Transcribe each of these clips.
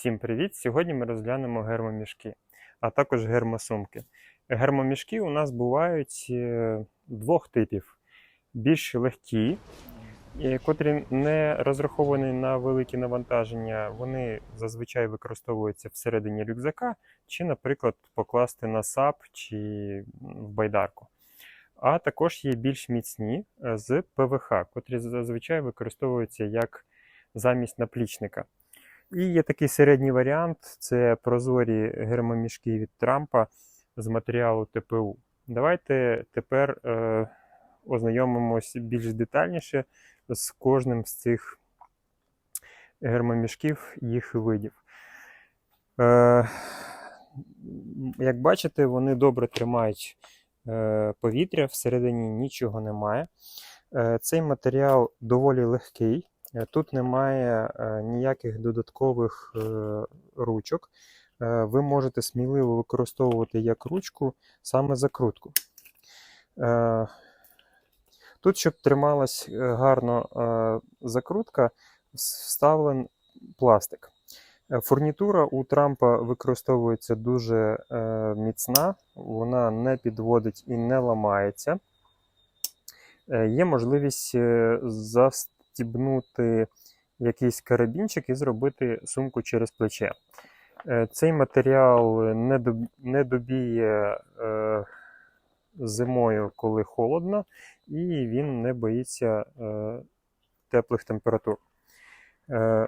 Всім привіт! Сьогодні ми розглянемо гермомішки, а також гермосумки. Гермомішки у нас бувають е, двох типів: більш легкі, котрі не розраховані на великі навантаження. Вони зазвичай використовуються всередині рюкзака, чи, наприклад, покласти на сап чи в байдарку. А також є більш міцні е, з ПВХ, котрі зазвичай використовуються як замість наплічника. І є такий середній варіант це прозорі гермомішки від Трампа з матеріалу ТПУ. Давайте тепер е, ознайомимось більш детальніше з кожним з цих гермомішків їх видів. Е, як бачите, вони добре тримають е, повітря, всередині нічого немає. Е, цей матеріал доволі легкий. Е, Тут немає е, ніяких додаткових е, ручок. Ви можете сміливо використовувати як ручку саме закрутку. Тут, щоб трималась гарно закрутка, вставлен пластик. Фурнітура у Трампа використовується дуже міцна, вона не підводить і не ламається. Є можливість застібнути якийсь карабінчик і зробити сумку через плече. Е, Цей матеріал не добіє е, зимою, коли холодно, і він не боїться е, теплих температур.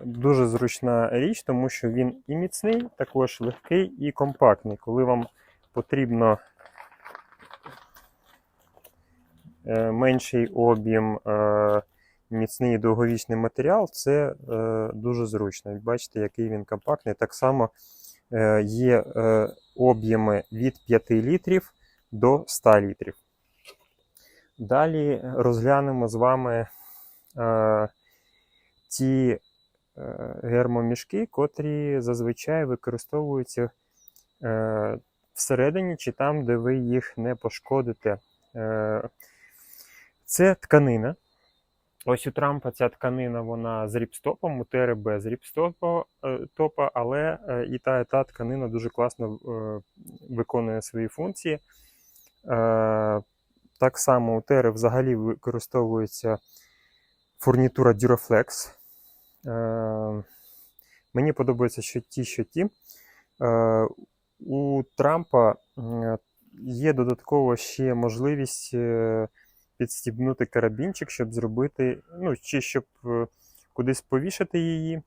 Дуже зручна річ, тому що він і міцний, також легкий і компактний. Коли вам потрібно менший об'єм, міцний і довговічний матеріал, це е, дуже зручно. Бачите, який він компактний. Так само е, є е, об'єми від 5 літрів до 100 літрів. Далі розглянемо з вами е, ті е, гермомішки, котрі зазвичай використовуються е, всередині чи там, де ви їх не пошкодите. Е, Це тканина. Ось у Трампа ця тканина вона з ріпстопом, у Тери без ріпстопа, е, топа, але е, і та, і та тканина дуже класно е, виконує свої функції. Так само у Тери взагалі використовується фурнітура Duraflex. Е, Мені подобається, що ті, що ті. У Трампа є додатково ще можливість підстібнути карабінчик, щоб зробити, ну, чи щоб е, кудись повішати її,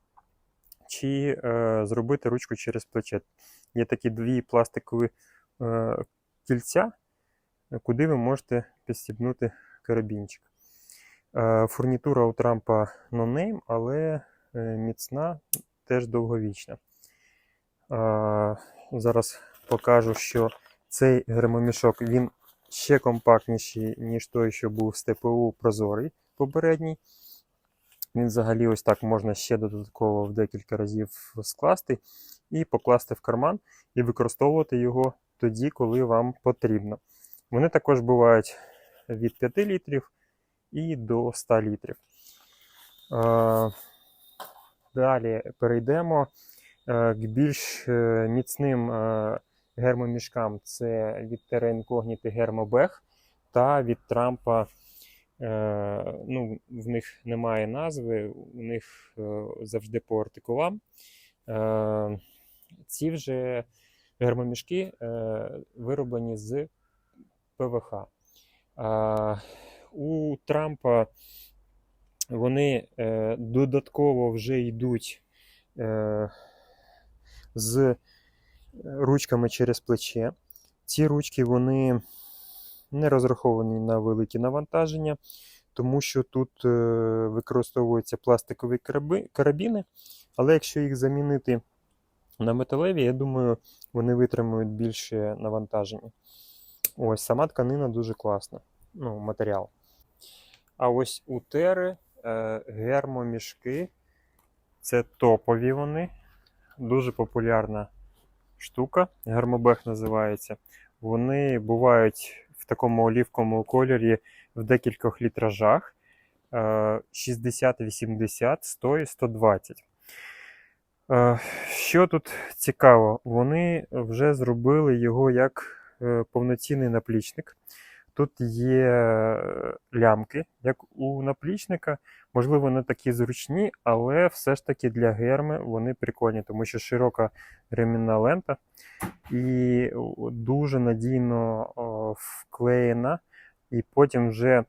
чи е, зробити ручку через плече. Є такі дві пластикові е, кільця, куди ви можете підстібнути карабінчик. Е, Фурнітура у Трампа no-name, але е, міцна, теж довговічна. Е, Зараз покажу, що цей гермомішок він ще компактніший, ніж той, що був з ТПУ прозорий попередній. Він взагалі ось так можна ще додатково в декілька разів скласти і покласти в карман і використовувати його тоді, коли вам потрібно. Вони також бувають від 5 літрів і до 100 літрів. Е, Далі перейдемо е, к більш е, міцним гермомішкам. Це від Terra Incognito Гермобег та від Трампа. е, Ну, в них немає назви, у них е, завжди по артикулам. Е, Ці вже гермомішки вироблені з ПВХ. У Трампа вони додатково вже йдуть з ручками через плече. Ці ручки вони не розраховані на великі навантаження, тому що тут е, використовуються пластикові карабіни, але якщо їх замінити на металеві, я думаю, вони витримують більше навантаження. Ось сама тканина дуже класна. Ну, матеріал. А ось у Тери е, гермомішки. Це топові вони. Дуже популярна штука. Гермобег називається. Вони бувають в такому олівковому кольорі в декількох літражах. е, 60, 80, 100 і 120. Е, Що тут цікаво, вони вже зробили його як е, повноцінний наплічник. Тут є е, лямки, як у наплічника. Можливо, не такі зручні, але все ж таки для герми вони прикольні, тому що широка ремінна лента і дуже надійно вклеєна, і потім вже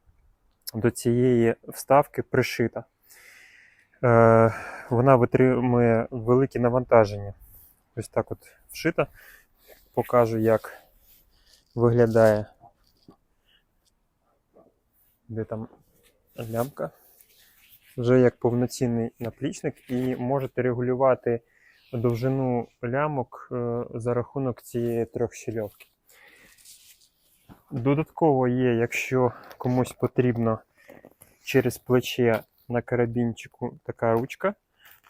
до цієї вставки пришита. Е, вона витримує великі навантаження. Ось так от вшита. Покажу, як виглядає. Де там лямка. Вже як повноцінний наплічник, і можете регулювати довжину лямок е, за рахунок цієї трьохщільовки. Додатково є, якщо комусь потрібно через плече на карабінчику така ручка,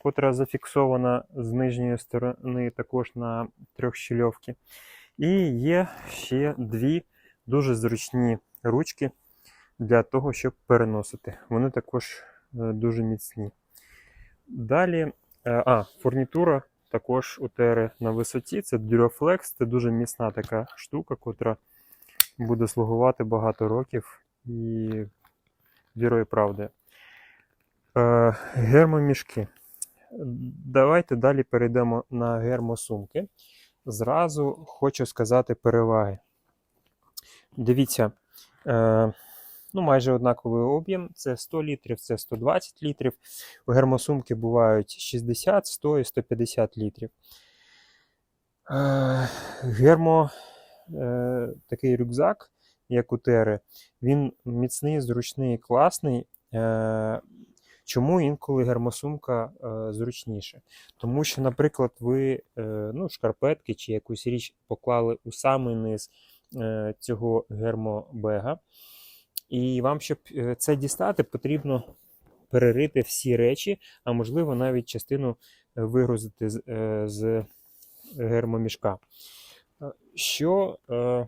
котра зафіксована з нижньої сторони також на трьохщільовці. І є ще дві дуже зручні ручки для того, щоб переносити. Вони також е, дуже міцні. Далі, е, а, фурнітура також у ТР на висоті. Це Duraflex, це дуже міцна така штука, котра буде слугувати багато років і вірою правди. Е, гермомішки. Давайте далі перейдемо на гермосумки. Зразу хочу сказати переваги. Дивіться, ну, майже однаковий об'єм. Це 100 літрів, це 120 літрів. У гермосумки бувають 60, 100 і 150 літрів. Е, гермо е, такий рюкзак, як у Тери, він міцний, зручний, класний. Е, Чому інколи гермосумка е, зручніше? Тому що, наприклад, ви е, ну, шкарпетки чи якусь річ поклали у самий низ е, цього гермобега, і вам, щоб е, це дістати, потрібно перерити всі речі, а можливо навіть частину е, вигрузити з, е, з гермомішка. Що е,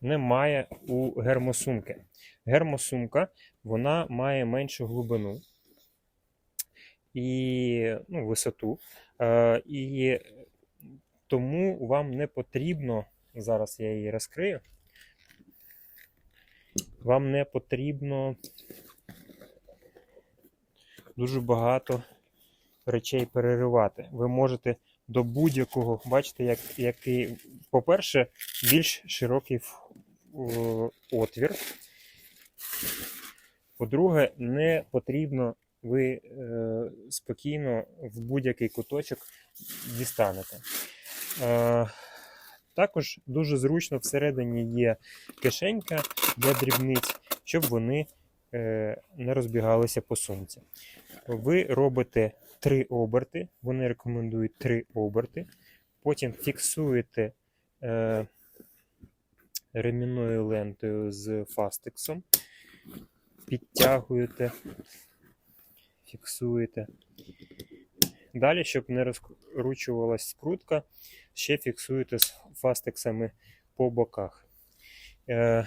немає у гермосумки? Гермосумка вона має меншу глибину і ну, висоту. Е, і тому вам не потрібно, зараз я її розкрию, вам не потрібно дуже багато речей переривати. Ви можете до будь-якого, бачите, як, який, по-перше, більш широкий отвір. По-друге, не потрібно, ви е, спокійно в будь-який куточок дістанете. Е, також дуже зручно всередині є кишенька для дрібниць, щоб вони е, не розбігалися по сумці. Ви робите три оберти, вони рекомендують три оберти. Потім фіксуєте е, ремінною лентою з фастексом підтягуєте, фіксуєте. Далі, щоб не розкручувалась скрутка, ще фіксуєте з фастексами по боках. Е,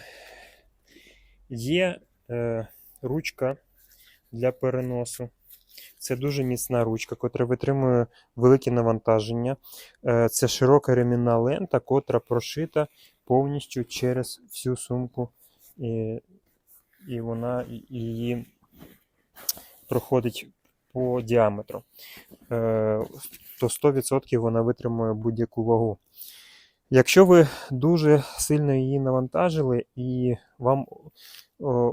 є е, ручка для переносу. Це дуже міцна ручка, котра витримує великі навантаження. Е, це широка ремінна лента, котра прошита повністю через всю сумку. І і вона її проходить по діаметру, Е, то 100% вона витримує будь-яку вагу. Якщо ви дуже сильно її навантажили і вам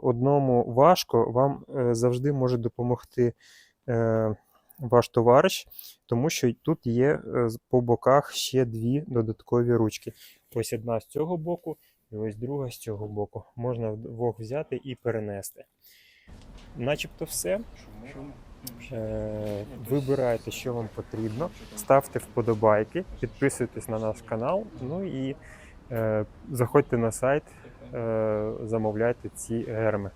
одному важко, вам е, завжди може допомогти е, ваш товариш, тому що тут є по боках ще дві додаткові ручки. Ось одна з цього боку, і ось друга з цього боку. Можна вдвох взяти і перенести. Начебто все. Е, Вибирайте, що вам потрібно, ставте вподобайки, підписуйтесь на наш канал. Ну і е, заходьте на сайт, е, замовляйте ці герми.